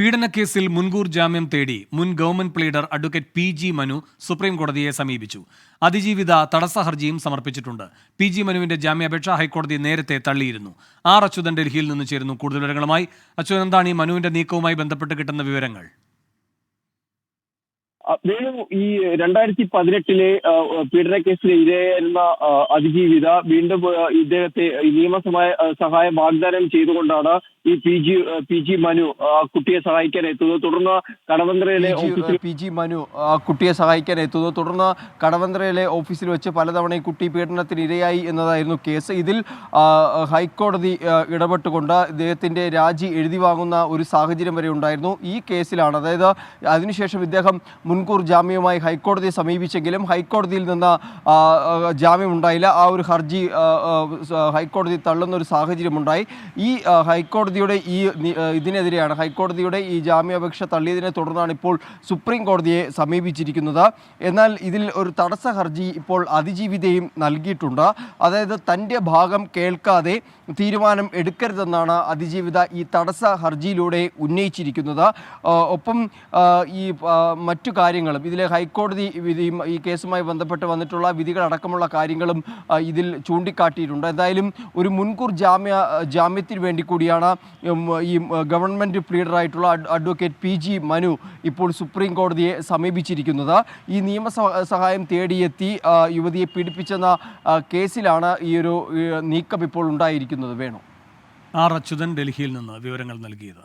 പീഡനക്കേസിൽ മുൻകൂർ ജാമ്യം തേടി മുൻ government pleader advocate P G Manu supreme കോടതിയെ സമീപിച്ചു. അതിജീവിത തടസ്സ ഹർജിയും സമർപ്പിച്ചിട്ടുണ്ട്. പി ജി മനുവിന്റെ ജാമ്യാപേക്ഷ ഹൈക്കോടതി നേരത്തെ തള്ളിയിരുന്നു. ആർ അച്യുതൻ ഡൽഹിയിൽ നിന്ന് ചേരുന്നു കൂടുതൽ വിവരങ്ങളുമായി. അച്യുതൻ എന്താണ് ഈ മനുവിന്റെ നീക്കവുമായി ബന്ധപ്പെട്ട് കിട്ടുന്ന വിവരങ്ങൾ? വേണു ഈ രണ്ടായിരത്തി പതിനെട്ടിലെ പീഡന കേസിൽ ഇരയായിരുന്ന അതിജീവിത വീണ്ടും ഇദ്ദേഹത്തെ നിയമസഭ നിയമസമായ സഹായം വാഗ്ദാനം ചെയ്തുകൊണ്ടാണ് ഈ P G P G Manu ആ, കുട്ടിയെ സഹായിക്കാൻ എത്തുന്നത്. തുടർന്ന് കടവന്ത്രയിലെ ഓഫീസിൽ പി ജി മനു ആ, കുട്ടിയെ സഹായിക്കാൻ എത്തുന്നത്. തുടർന്ന് കടവന്ത്രയിലെ ഓഫീസിൽ വെച്ച് പലതവണ ഈ കുട്ടി പീഡനത്തിന് ഇരയായി എന്നതായിരുന്നു കേസ്. ഇതിൽ ഹൈക്കോടതി ഇടപെട്ടുകൊണ്ട് ഇദ്ദേഹത്തിന്റെ രാജി എഴുതി വാങ്ങുന്ന ഒരു സാഹചര്യം വരെ ഉണ്ടായിരുന്നു. ഈ കേസിലാണ് അതായത് അതിനുശേഷം ഇദ്ദേഹം മുൻകൂർ ജാമ്യവുമായി ഹൈക്കോടതിയെ സമീപിച്ചെങ്കിലും ഹൈക്കോടതിയിൽ നിന്ന് ജാമ്യം ഉണ്ടായില്ല ആ ഒരു ഹർജി ഹൈക്കോടതി തള്ളുന്ന ഒരു സാഹചര്യമുണ്ടായി. ഈ ഹൈക്കോടതിയുടെ ഈ ഇതിനെതിരെയാണ് ഹൈക്കോടതിയുടെ ഈ ജാമ്യാപേക്ഷ തള്ളിയതിനെ തുടർന്നാണ് ഇപ്പോൾ സുപ്രീം കോടതിയെ സമീപിച്ചിരിക്കുന്നത്. എന്നാൽ ഇതിൽ ഒരു തടസ്സ ഹർജി ഇപ്പോൾ അതിജീവിതയും നൽകിയിട്ടുണ്ട്. അതായത് തന്റെ ഭാഗം കേൾക്കാതെ തീരുമാനം എടുക്കരുതെന്നാണ് അതിജീവിത ഈ തടസ്സ ഹർജിയിലൂടെ ഉന്നയിച്ചിരിക്കുന്നത്. ഒപ്പം ഈ മറ്റു മറ്റു കാര്യങ്ങളും. ഇതിലെ ഹൈക്കോടതി വിധിയും ഈ കേസുമായി ബന്ധപ്പെട്ട് വന്നിട്ടുള്ള വിധികളടക്കമുള്ള കാര്യങ്ങളും ഇതിൽ ചൂണ്ടിക്കാട്ടിയിട്ടുണ്ട്. എന്തായാലും ഒരു മുൻകൂർ ജാമ്യ ജാമ്യത്തിന് വേണ്ടി കൂടിയാണ് ഈ government പ്ലീഡറായിട്ടുള്ള ad advocate P G Manu ഇപ്പോൾ സുപ്രീം കോടതിയെ സമീപിച്ചിരിക്കുന്നത്. ഈ നിയമ സഹായം തേടിയെത്തി യുവതിയെ പീഡിപ്പിച്ചെന്ന കേസിലാണ് ഈ ഒരു നീക്കം ഇപ്പോൾ ഉണ്ടായിരിക്കുന്നത്. വേണു. ആർ അച്യുതൻ ഡൽഹിയിൽ നിന്ന് വിവരങ്ങൾ നൽകിയത്.